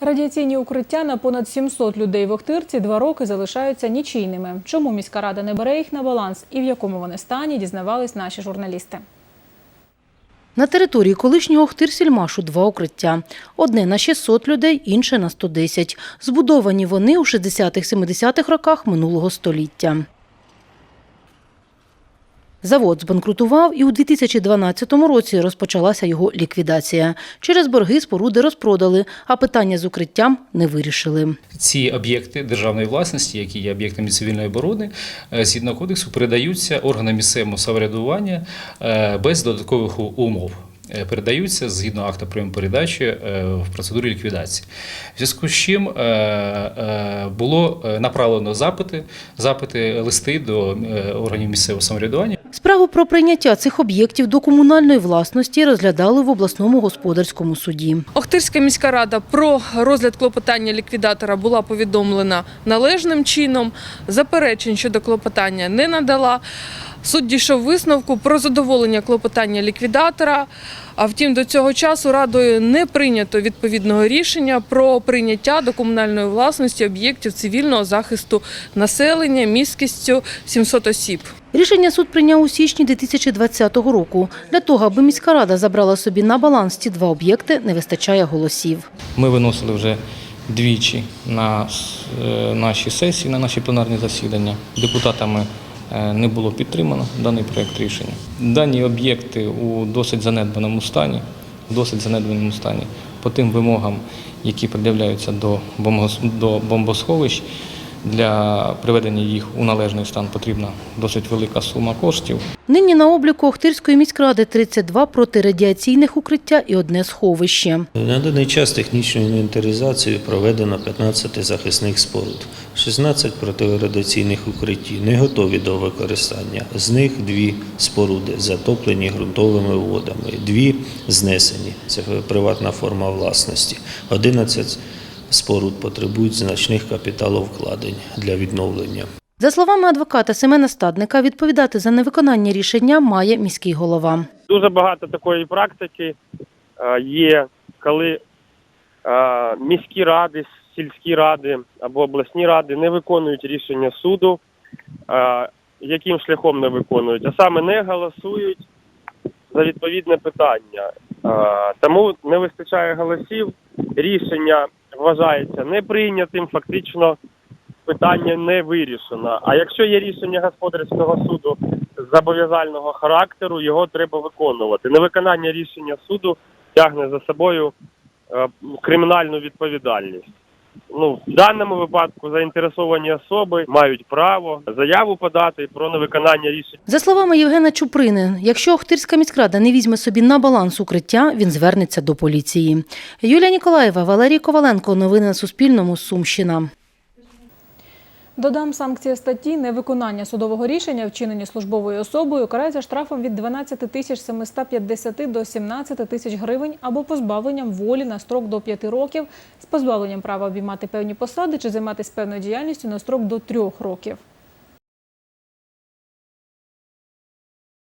Радіаційні укриття на понад 700 людей в Охтирці два роки залишаються нічийними. Чому міська рада не бере їх на баланс і в якому вони стані, дізнавались наші журналісти. На території колишнього Охтирсільмашу два укриття. Одне на 600 людей, інше на 110. Збудовані вони у 60-70-х роках минулого століття. Завод збанкрутував і у 2012 році розпочалася його ліквідація. Через борги споруди розпродали, а питання з укриттям не вирішили. Ці об'єкти державної власності, які є об'єктами цивільної оборони, е, згідно кодексу, передаються органам місцевого самоврядування е, без додаткових умов. Е, Передаються згідно акта прийому передачі в процедурі ліквідації. В зв'язку з чим було направлено запити, запити листи до органів місцевого самоврядування. Справу про прийняття цих об'єктів до комунальної власності розглядали в обласному господарському суді. Охтирська міська рада про розгляд клопотання ліквідатора була повідомлена належним чином. Заперечень щодо клопотання не надала. Суд дійшов висновку про задоволення клопотання ліквідатора. А втім, до цього часу радою не прийнято відповідного рішення про прийняття до комунальної власності об'єктів цивільного захисту населення міськістю 700 осіб. Рішення суд прийняв у січні 2020 року. Для того, аби міська рада забрала собі на баланс ці два об'єкти, не вистачає голосів. Ми виносили вже двічі на е, наші сесії, на наші пленарні засідання. Депутатами е, не було підтримано даний проєкт рішення. Дані об'єкти у досить занедбаному стані, досить занедбаному стані по тим вимогам, які пред'являються до бомбосховищ. Для приведення їх у належний стан потрібна досить велика сума коштів. Нині на обліку Охтирської міськради 32 протирадіаційних укриття і одне сховище. На даний час технічною інвентаризацією проведено 15 захисних споруд, 16 протирадіаційних укриттів не готові до використання. З них дві споруди затоплені ґрунтовими водами, дві знесені. Це приватна форма власності. 11 споруд потребують значних капіталовкладень для відновлення. За словами адвоката Семена Стадника, відповідати за невиконання рішення має міський голова. Дуже багато такої практики е, є, коли е, міські ради, сільські ради або обласні ради не виконують рішення суду. Е, Яким шляхом не виконують, а саме не голосують за відповідне питання. Тому не вистачає голосів. Рішення вважається не прийнятим, фактично питання не вирішено. А якщо є рішення господарського суду зобов'язального характеру, його треба виконувати. Невиконання рішення суду тягне за собою е, кримінальну відповідальність. Ну, в даному випадку заінтересовані особи мають право заяву подати про невиконання рішення. За словами Євгена Чуприни, якщо Охтирська міськрада не візьме собі на баланс укриття, він звернеться до поліції. Юлія Ніколаєва, Валерій Коваленко. Новини на Суспільному. Сумщина. Додам санкція статті невиконання судового рішення, вчинені службовою особою, карається штрафом від 12 тисяч 750 до 17 тисяч гривень або позбавленням волі на строк до 5 років з позбавленням права обіймати певні посади чи займатися певною діяльністю на строк до 3 років.